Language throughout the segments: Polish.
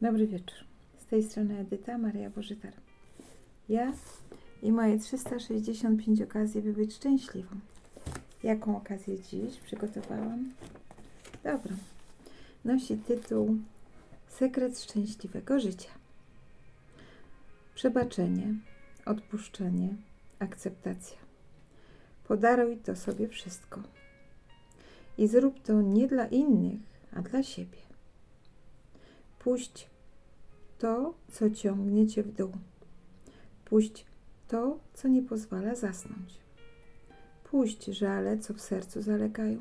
Dobry wieczór. Z tej strony Edyta Maria Bożytar. Ja i moje 365 okazji, by być szczęśliwą. Jaką okazję dziś przygotowałam? Dobrą. Nosi tytuł Sekret szczęśliwego życia. Przebaczenie, odpuszczenie, akceptacja. Podaruj to sobie wszystko. I zrób to nie dla innych, a dla siebie. Puść to, co ciągnie cię w dół. Puść to, co nie pozwala zasnąć. Puść żale, co w sercu zalegają.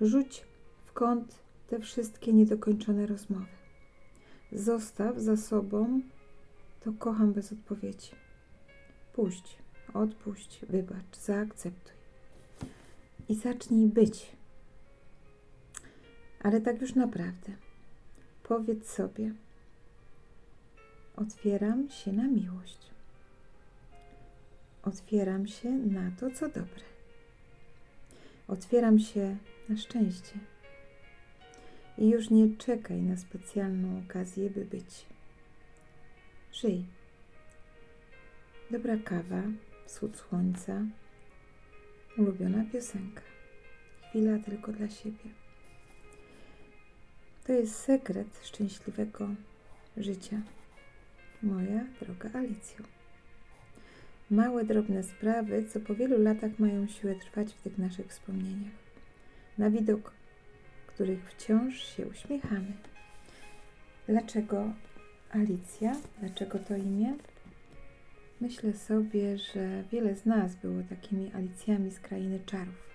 Rzuć w kąt te wszystkie niedokończone rozmowy. Zostaw za sobą to kocham bez odpowiedzi. Puść, odpuść, wybacz, zaakceptuj. I zacznij być. Ale tak już naprawdę. Powiedz sobie: Otwieram się na miłość. Otwieram się na to, co dobre. Otwieram się na szczęście. I już nie czekaj na specjalną okazję, by być. Żyj. Dobra kawa, wschód słońca, ulubiona piosenka. Chwila tylko dla siebie. To jest sekret szczęśliwego życia. Moja droga Alicjo. Małe, drobne sprawy, co po wielu latach mają siłę trwać w tych naszych wspomnieniach, na widok których wciąż się uśmiechamy. Dlaczego Alicja? Dlaczego to imię? Myślę sobie, że wiele z nas było takimi Alicjami z krainy czarów.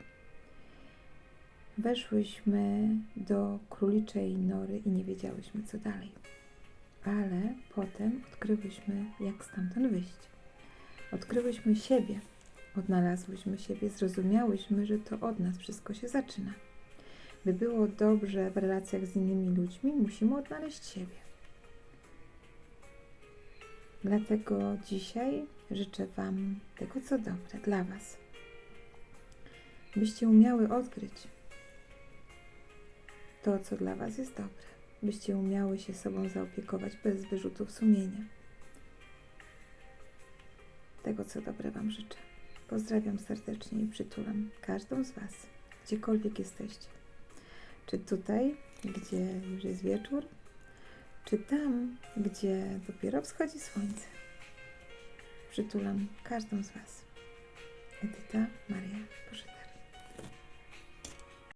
Weszłyśmy do króliczej nory i nie wiedziałyśmy, co dalej. Ale potem odkryłyśmy, jak stamtąd wyjść. Odkryłyśmy siebie, odnalazłyśmy siebie, zrozumiałyśmy, że to od nas wszystko się zaczyna. By było dobrze w relacjach z innymi ludźmi, musimy odnaleźć siebie. Dlatego dzisiaj życzę Wam tego, co dobre dla Was. Byście umiały odkryć to, co dla Was jest dobre. Byście umiały się sobą zaopiekować bez wyrzutów sumienia. Tego, co dobre Wam życzę. Pozdrawiam serdecznie i przytulam każdą z Was, gdziekolwiek jesteście. Czy tutaj, gdzie już jest wieczór, czy tam, gdzie dopiero wschodzi słońce. Przytulam każdą z Was. Edyta Maria Pożytek.